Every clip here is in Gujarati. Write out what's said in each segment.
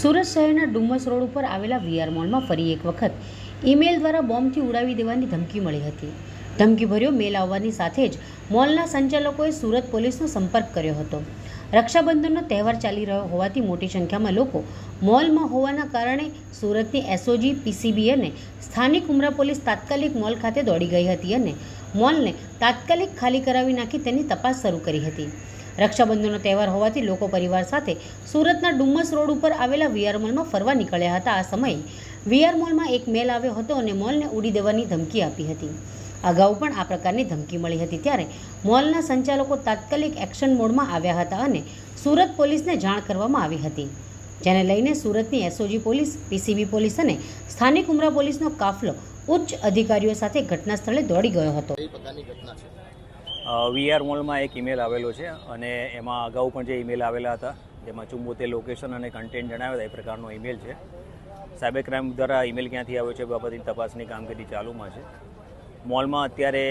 સુરત શહેરના ડુમસ રોડ ઉપર આવેલા વીઆર મોલમાં ફરી એક વખત ઈમેલ દ્વારા બોમ્બથી ઉડાવી દેવાની ધમકી મળી હતી. ધમકીભર્યો મેલ આવવાની સાથે જ મોલના સંચાલકોએ સુરત પોલીસનો સંપર્ક કર્યો હતો. રક્ષાબંધનનો તહેવાર ચાલી રહ્યો હોવાથી મોટી સંખ્યામાં લોકો મોલમાં હોવાના કારણે સુરતની એસઓજી, પીસીબી અને સ્થાનિક ઉમરા પોલીસ તાત્કાલિક મોલ ખાતે દોડી ગઈ હતી અને મોલને તાત્કાલિક ખાલી કરાવી નાખી તેની તપાસ શરૂ કરી હતી. રક્ષાબંધનનો તહેવાર હોવાથી લોકો પરિવાર સાથે સુરતના ડુમ્મસ રોડ ઉપર આવેલા વીઆર મોલમાં ફરવા નીકળ્યા હતા. આ સમયે વીઆર મોલમાં એક મેલ આવ્યો હતો અને મોલને ઉડી દેવાની ધમકી આપી હતી. અગાઉ પણ આ પ્રકારની ધમકી મળી હતી ત્યારે મોલના સંચાલકો તાત્કાલિક એક્શન મોડમાં આવ્યા હતા અને સુરત પોલીસને જાણ કરવામાં આવી હતી. જેને લઈને સુરતની એસઓજી પોલીસ, પીસીબી પોલીસ અને સ્થાનિક ઉમરા પોલીસનો કાફલો ઉચ્ચ અધિકારીઓ સાથે ઘટના સ્થળે દોડી ગયો હતો. વીઆર મોલમાં એક ઈમેલ આવેલો છે અને એમાં અગાઉ પણ જે ઈમેલ આવેલા હતા, જેમાં ચુંબોતેર લોકેશન અને કન્ટેન્ટ જણાવ્યા હતા, એ પ્રકારનો ઈમેલ છે. સાયબર ક્રાઇમ દ્વારા ઈમેલ ક્યાંથી આવ્યો છે બાબતની તપાસની કામગીરી ચાલુમાં છે. મોલમાં અત્યારે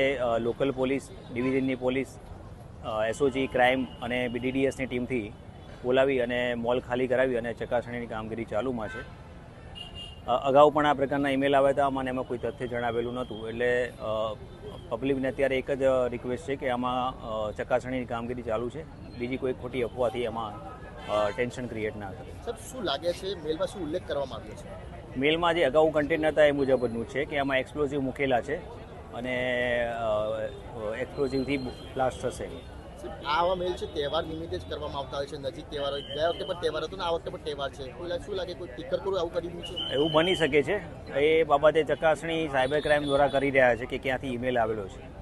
લોકલ પોલીસ ડિવિઝનની પોલીસ એસઓજી ક્રાઇમ અને બીડીડીએસની ટીમથી બોલાવી અને મોલ ખાલી કરાવી અને ચકાસણીની કામગીરી ચાલુમાં છે. અગાઉ પણ આ પ્રકારના ઈમેલ આવ્યા હતા. અને એમાં કોઈ તથ્ય જણાવેલું નહોતું. એટલે પબ્લિકને અત્યારે એક જ રિક્વેસ્ટ છે કે આમાં ચકાસણીની કામગીરી ચાલુ છે. બીજી કોઈ ખોટી અફવાથી એમાં ટેન્શન ક્રિએટ ના કરે સર શું લાગે છે મેલમાં શું ઉલ્લેખ કરવામાં આવ્યો છે? મેલમાં જે અગાઉ કન્ટેન્ટ હતા એ મુજબનું છે કે આમાં એક્સપ્લોઝિવ મૂકેલા છે અને એક્સપ્લોઝિવથી બ્લાસ્ટ થશે. આવા મેલ છે, તહેવાર નિમિત્તે જ કરવામાં આવતા હોય છે, નજીક તહેવાર. હોય ગયા વખતે પણ તહેવાર હતો ને, આ વખતે પણ તહેવાર છે. કોઈ શું લાગે, કોઈ ટીકર કરું, આવું કરી દીધું છે? એવું બની શકે છે. એ બાબતે ચકાસણી સાયબર ક્રાઇમ દ્વારા કરી રહ્યા છે કે ક્યાંથી ઈમેલ આવેલો છે.